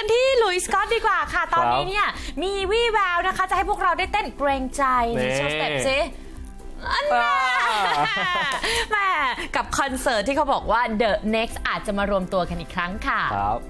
สกอตดีกว่าค่ะ ตอนนี้เนี่ย มีวี่แววนะคะ จะให้พวกเราได้เต้นเกรงใจนี่โชว์สเต็ปสิอันน่ะแหม่กับคอนเสิร์ตที่เขาบอกว่า The Next อาจจะมารวมตัวกันอีกครั้งค่ะ ครับ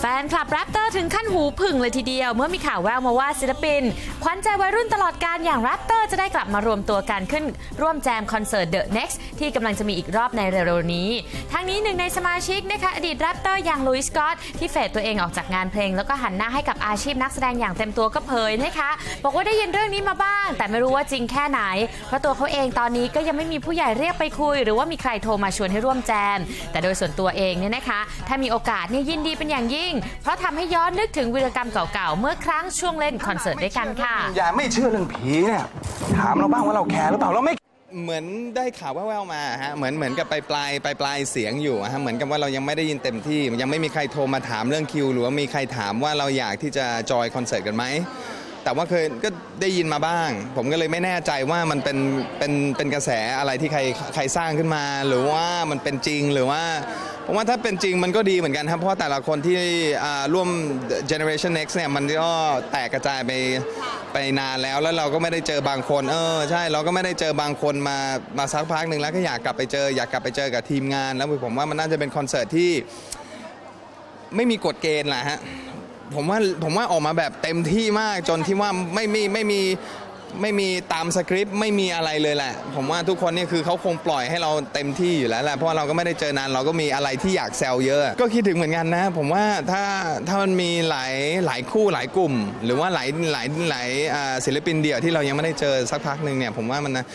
แฟนคลับแรปเตอร์ถึงขั้นหูผึ่งเลยทีเดียว เมื่อมีข่าวแววมาว่าศิลปิน ขวัญใจวัยรุ่นตลอดการอย่างแรปเตอร์จะได้กลับมารวมตัวกันขึ้น ร่วมแจมคอนเสิร์ต The Next ที่กำลังจะมีอีกรอบในเร็วๆนี้ ทั้งนี้หนึ่งในสมาชิกนะคะอดีตแรปเตอร์อย่างลุยส์กอตที่เฟดตัวเองออกจากงานเพลง แล้วก็หันหน้าให้กับอาชีพนักแสดงอย่างเต็มตัวก็เผยนะคะบอกว่าได้ยินเรื่องนี้มาบ้าง แต่ไม่รู้ว่าจริงแค่ไหน เพราะตัวเขาเองตอนนี้ก็ยังไม่มีผู้ใหญ่เรียกไปคุย หรือว่ามีใครโทรมาชวนให้ร่วมแจม แต่โดยส่วนตัวเองเนี่ยนะคะ ถ้ามีโอกาสเนี่ยยินดีเป็นอย่างยิ่งเพราะทำให้ย้อนนึกถึงวีรกรรมเก่าๆ เมื่อครั้งช่วงเล่นคอนเสิร์ตด้วยกันค่ะ อย่าไม่เชื่อเรื่องผีเนี่ยถามเราบ้างว่าเราแคร์หรือเปล่าเราไม่เหมือนได้ข่าวแว่วๆมาฮะเหมือนเหมือนกับไปปลายปลายปลายเสียงอยู่อะฮะเหมือนกับว่าเรายังไม่ได้ยินเต็มที่ ยังไม่มีใครโทรมาถามเรื่องคิว หรือว่ามีใครถามว่าเราอยากที่จะจอยคอนเสิร์ตกันไหม แต่ว่าเคยก็ได้ยินมาบ้าง ผมก็เลยไม่แน่ใจว่ามันเป็นเป็นเป็นกระแสอะไรที่ใครใครสร้างขึ้นมา หรือว่ามันเป็นจริงหรือว่าผมว่าถ้าเป็นจริงมันก็ดีเหมือนกันครับ เพราะว่าแต่ละคนที่อ่าร่วม generation next เนี่ยมันก็แตกกระจายไปไปนานแล้วแล้วเราก็ไม่ได้เจอบางคน เออใช่เราก็ไม่ได้เจอบางคนมามาสักพักหนึ่งแล้วก็อยากกลับไปเจอ อยากกลับไปเจอกับทีมงาน แล้วผมว่ามันน่าจะเป็นคอนเสิร์ตที่ไม่มีกฎเกณฑ์แหละฮะ ผมว่าผมว่าออกมาแบบเต็มที่มากจนที่ว่าไม่มีไม่มีไม่มีตามสคริปต์ไม่มีอะไรเลยแหละ ผมว่าทุกคนนี่คือเขาคงปล่อยให้เราเต็มที่อยู่แล้วแหละเพราะว่าเราก็ไม่ได้เจอนานเราก็มีอะไรที่อยากแซวเยอะ ก็คิดถึงเหมือนกันนะ ผมว่าถ้าถ้ามันมีหลายหลายคู่หลายกลุ่ม หรือว่าหลายหลายหลายศิลปินเดี่ยวที่เรายังไม่ได้เจอสักพักหนึ่งเนี่ยผมว่ามันนะ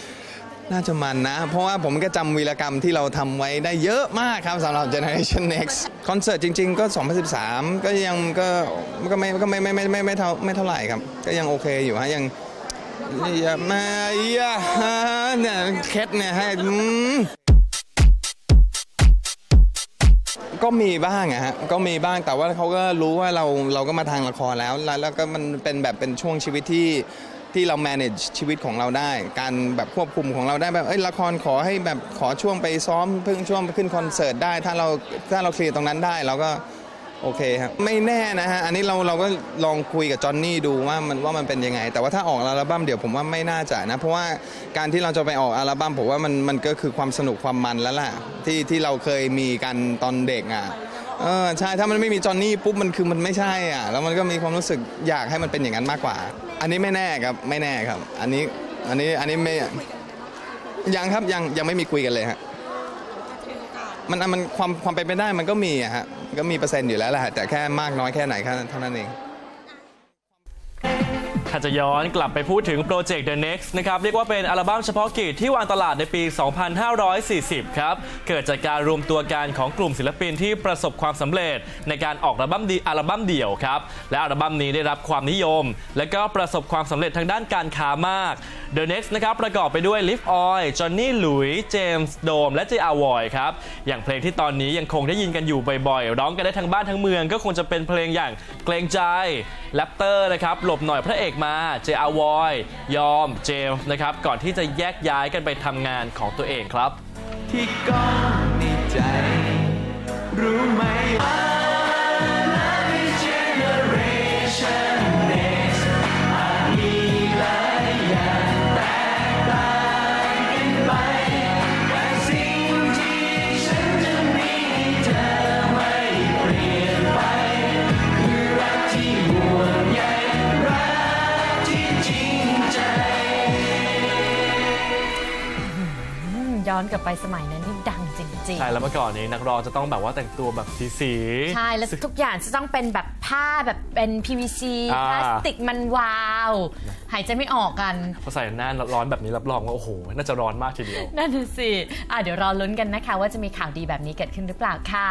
น่าจะมันนะ เพราะว่าผมก็จำวีรกรรมที่เราทำไว้ได้เยอะมากครับสำหรับ Generation Next คอนเสิร์ตจริง ๆ ก็ 2013 ก็ยังก็ก็ไม่ก็ไม่ไม่ไม่ไม่ไม่เท่าไม่เท่าไหร่ครับ ก็ยังโอเคอยู่ฮะยังอย่ามาอย่าเนี่ยเคสเนี่ยให้อืมก็มีบ้างอะฮะก็มีบ้างแต่ว่าเขาก็รู้ว่าเราเราก็มาทางละครแล้วแล้วแล้วก็มันเป็นแบบเป็นช่วงชีวิตที่ ที่เรา manage ชีวิตของเราได้ การแบบควบคุมของเราได้แบบเอ้ยละครขอให้แบบขอช่วงไปซ้อมเพิ่งช่วงไปขึ้นคอนเสิร์ตได้ ถ้าเราถ้าเราเคลียร์ตรงนั้นได้เราก็โอเคครับไม่แน่นะฮะอันนี้เราเราก็ลองคุยกับจอห์นนี่ดูว่ามันว่ามันเป็นยังไง แต่ว่าถ้าออกอัลบั้มเดี๋ยวผมว่าไม่น่าจะนะ เพราะว่าการที่เราจะไปออกอัลบั้มผมว่ามันมันก็คือความสนุกความมันแล้วล่ะที่ที่เราเคยมีกันตอนเด็กอะเออใช่ถ้ามันไม่มีจอห์นนี่ปุ๊บมันคือมันไม่ใช่อะแล้วมันก็มีความรู้สึกอยากให้มันเป็นอย่างนั้นมากกว่า อันนี้ไม่แน่ครับไม่แน่ครับ อันนี้อันนี้อันนี้ไม่ยังครับยังยังไม่มีคุยกันเลยฮะมันมันความความเป็นไปได้มันก็มีอะฮะก็มีเปอร์เซ็นต์อยู่แล้วแหละฮะแต่แค่มากน้อยแค่ไหนแค่เท่านั้นเอง ถ้าจะย้อนกลับไปพูดถึงโปรเจกต์ The Next นะครับ เรียกว่าเป็นอัลบั้มเฉพาะกิจที่วางตลาดในปี 2540 ครับ เกิดจากการรวมตัวกันของกลุ่มศิลปินที่ประสบความสำเร็จ ในการออกอัลบั้มดีอัลบั้มเดี่ยวครับ และอัลบั้มนี้ได้รับความนิยม และก็ประสบความสำเร็จทางด้านการค้ามาก The Next นะครับประกอบไปด้วย Liv Oil จอห์นนี่หลุยเจมส์โดมและเจอาวอยครับอย่างเพลงที่ตอนนี้ยังคงได้ยินกันอยู่บ่อยๆ ร้องกันได้ทั้งบ้านทั้งเมือง ก็คงจะเป็นเพลงอย่างเกรงใจแรปเตอร์นะครับหลบหน่อยพระเอกมาเจอาวอยยอมเจมนะครับก่อนที่จะแยกย้ายกันไปทำงานของตัวเองครับ ที่ก้องในใจ รู้ไหม กลับไปสมัยนั้นนี่ดังจริงใช่แล้วเมื่อก่อนนี้นักร้องจะต้องแบบว่าแต่งตัวแบบสีสีๆๆใช่แล้วทุกอย่างจะต้องเป็นแบบผ้าแบบเป็น PVC อ่า พลาสติกมันวาว หายใจไม่ออกกัน พอใส่หน้าร้อนแบบนี้รับรองว่าโอ้โหน่าจะร้อนมากทีเดียว นั่นน่ะสิอะเดี๋ยวรอลุ้นกันนะคะ ว่าจะมีข่าวดีแบบนี้เกิดขึ้นหรือเปล่าค่ะ